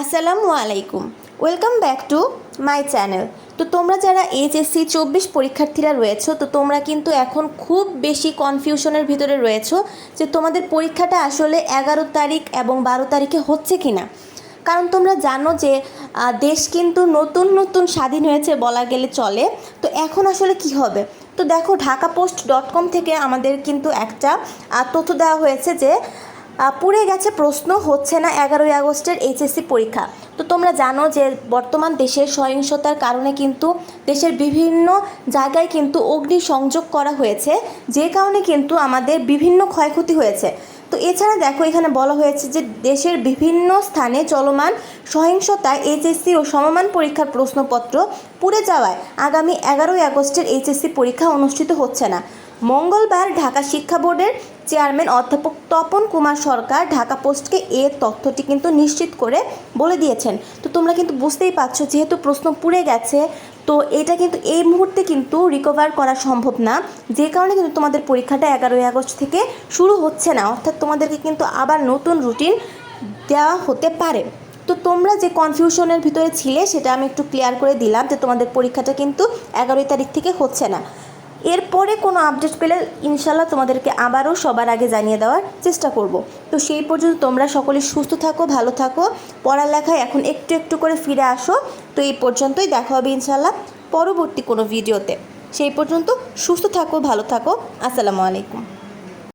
আসসালামু আলাইকুম। Welcome back to my channel তো তোমরা যারা এইচএসসি চব্বিশ পরীক্ষার্থীরা রয়েছো, তো তোমরা কিন্তু এখন খুব বেশি কনফিউশনের ভিতরে রয়েছো যে তোমাদের পরীক্ষাটা আসলে এগারো তারিখ এবং বারো তারিখে হচ্ছে কি না কারণ তোমরা জানো যে দেশ কিন্তু নতুন নতুন স্বাধীন হয়েছে বলা গেলে চলে। তো এখন আসলে কি হবে? তো দেখো, ঢাকা পোস্ট ডট কম থেকে আমাদের কিন্তু একটা তথ্য দেওয়া হয়েছে যে পুড়ে গেছে প্রশ্ন, হচ্ছে না এগারোই আগস্টের এইচএসসি পরীক্ষা। তো তোমরা জানো যে বর্তমান দেশের সহিংসতার কারণে কিন্তু দেশের বিভিন্ন জায়গায় কিন্তু অগ্নি সংযোগ করা হয়েছে, যে কারণে কিন্তু আমাদের বিভিন্ন ক্ষয়ক্ষতি হয়েছে। তো এছাড়া দেখো, এখানে বলা হয়েছে যে দেশের বিভিন্ন স্থানে চলমান সহিংসতায় এইচএসসি ও সমমান পরীক্ষার প্রশ্নপত্র পুড়ে যাওয়ায় আগামী এগারোই আগস্টের এইচএসসি পরীক্ষা অনুষ্ঠিত হচ্ছে না। মঙ্গলবার ঢাকা শিক্ষা বোর্ডের চেয়ারম্যান অধ্যাপক তপন কুমার সরকার ঢাকা পোস্টকে এ তথ্যটি কিন্তু নিশ্চিত করে বলে দিয়েছেন। তো তোমরা কিন্তু বুঝতেই পারছ, যেহেতু প্রশ্ন পুড়ে গেছে, তো এটা কিন্তু এই মুহূর্তে কিন্তু রিকভার করা সম্ভব না। যে কারণে কিন্তু তোমাদের পরীক্ষাটা এগারোই আগস্ট থেকে শুরু হচ্ছে না। অর্থাৎ তোমাদেরকে কিন্তু আবার নতুন রুটিন দেওয়া হতে পারে। তো তোমরা যে কনফিউশনের ভিতরে ছিলে, সেটা আমি একটু ক্লিয়ার করে দিলাম যে তোমাদের পরীক্ষাটা কিন্তু এগারোই তারিখ থেকে হচ্ছে না। এরপরে কোনো আপডেট পেলে ইনশাল্লাহ তোমাদেরকে আবারও সবার আগে জানিয়ে দেওয়ার চেষ্টা করব। তো সেই পর্যন্ত তোমরা সকলে সুস্থ থাকো, ভালো থাকো। পড়ালেখায় এখন একটু একটু করে ফিরে আসো। তো এই পর্যন্তই দেখা হবে ইনশাল্লাহ পরবর্তী কোনো ভিডিওতে। সেই পর্যন্ত সুস্থ থাকো, ভালো থাকো। আসসালামু আলাইকুম।